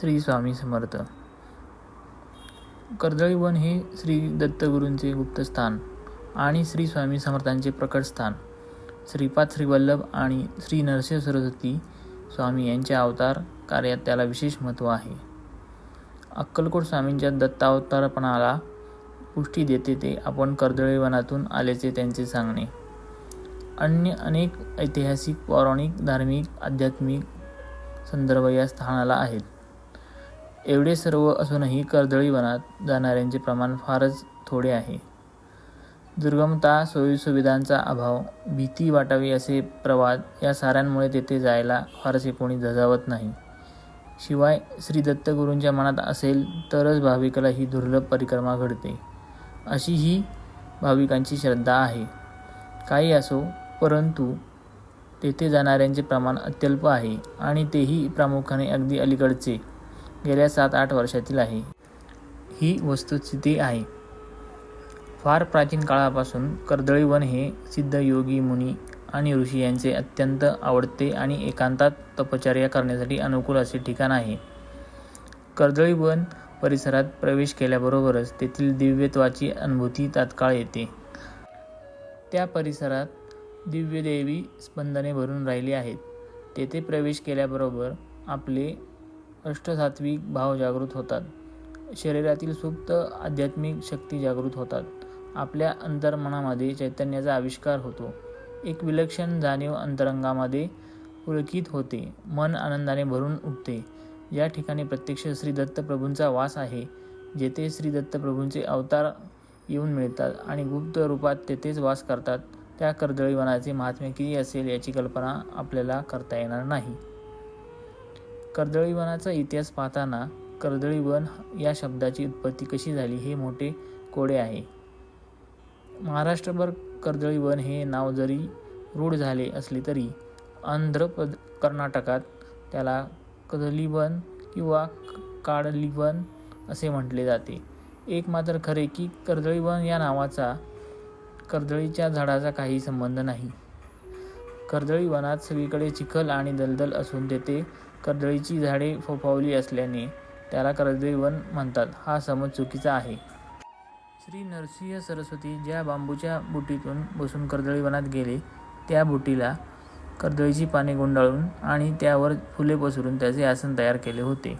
श्री स्वामी समर्थ. कर्दळीवन हे श्री दत्तगुरूंचे गुप्तस्थान आणि श्री स्वामी समर्थांचे प्रकट स्थान. श्रीपाद श्रीवल्लभ आणि श्री नरसिंह सरस्वती स्वामी यांच्या अवतार कार्यात त्याला विशेष महत्त्व आहे. अक्कलकोट स्वामींच्या दत्तावतारपणाला पुष्टी देते ते आपण कर्दळीवनातून आल्याचे त्यांचे सांगणे. अन्य अनेक ऐतिहासिक पौराणिक धार्मिक आध्यात्मिक संदर्भ या स्थानाला आहेत. एवढे सर्व असूनही कर्दळीवनात जाणाऱ्यांचे प्रमाण फारच थोडे आहे. दुर्गमता सोयीसुविधांचा अभाव भीती वाटावी असे प्रवाद या साऱ्यांमुळे तेथे जायला फारसे कोणी झजावत नाही. शिवाय श्री दत्तगुरूंच्या मनात असेल तरच भाविकाला ही दुर्लभ परिक्रमा घडते. अशी ही भाविकांची श्रद्धा आहे. काही असो परंतु तेथे जाणाऱ्यांचे प्रमाण अत्यल्प आहे आणि तेही प्रामुख्याने अगदी अलीकडचे. गेल्या सात आठ वर्षातील आहे. ही वस्तुस्थिती आहे. फार प्राचीन काळापासून कर्दळीवन हे सिद्ध योगी मुनी आणि ऋषी यांचे अत्यंत आवडते आणि एकांतात तपचर्या करण्यासाठी अनुकूल असे ठिकाण आहे. कर्दळीवन परिसरात प्रवेश केल्याबरोबरच तेथील दिव्यत्वाची अनुभूती तात्काळ येते. त्या परिसरात दिव्यदेवी स्पंदने भरून राहिली आहेत. तेथे प्रवेश केल्याबरोबर आपले अष्टसात्विक भाव जागृत होतात. शरीरातील सुप्त आध्यात्मिक शक्ती जागृत होतात. आपल्या अंतर्मनामध्ये चैतन्याचा आविष्कार होतो. एक विलक्षण जाणीव अंतरंगामध्ये पुलकित होते. मन आनंदाने भरून उठते. या ठिकाणी प्रत्यक्ष श्री दत्तप्रभूंचा वास आहे जेथे श्री दत्तप्रभूंचे अवतार येऊन मिळतात आणि गुप्त रूपात तेथेच वास करतात. त्या कर्दळीवनाचे महात्म्य किती असेल याची कल्पना आपल्याला करता येणार नाही. कर्दळीवनाचा इतिहास पाहताना कर्दळीवन या शब्दाची उत्पत्ती कशी झाली हे मोठे कोडे आहे. महाराष्ट्रभर कर्दळीवन हे नाव जरी रूढ झाले असले तरी आंध्र प्रद कर्नाटकात त्याला कदलीवन किंवा काडलीवन असे म्हटले जाते. एक मात्र खरे की कर्दळीवन या नावाचा कर्दळीच्या झाडाचा काही संबंध नाही. कर्दळीवनात सगळीकडे चिखल आणि दलदल असून तेथे कर्दळीची झाडे फोफावली असल्याने त्याला कर्दळीवन म्हणतात. हा समज चुकीचा आहे. श्री नरसिंह सरस्वती ज्या बांबूच्या बुटीतून बसून कर्दळीवनात गेले त्या बुटीला कर्दळीची पाने गुंडाळून आणि त्यावर फुले पसरून त्याचे आसन तयार केले होते.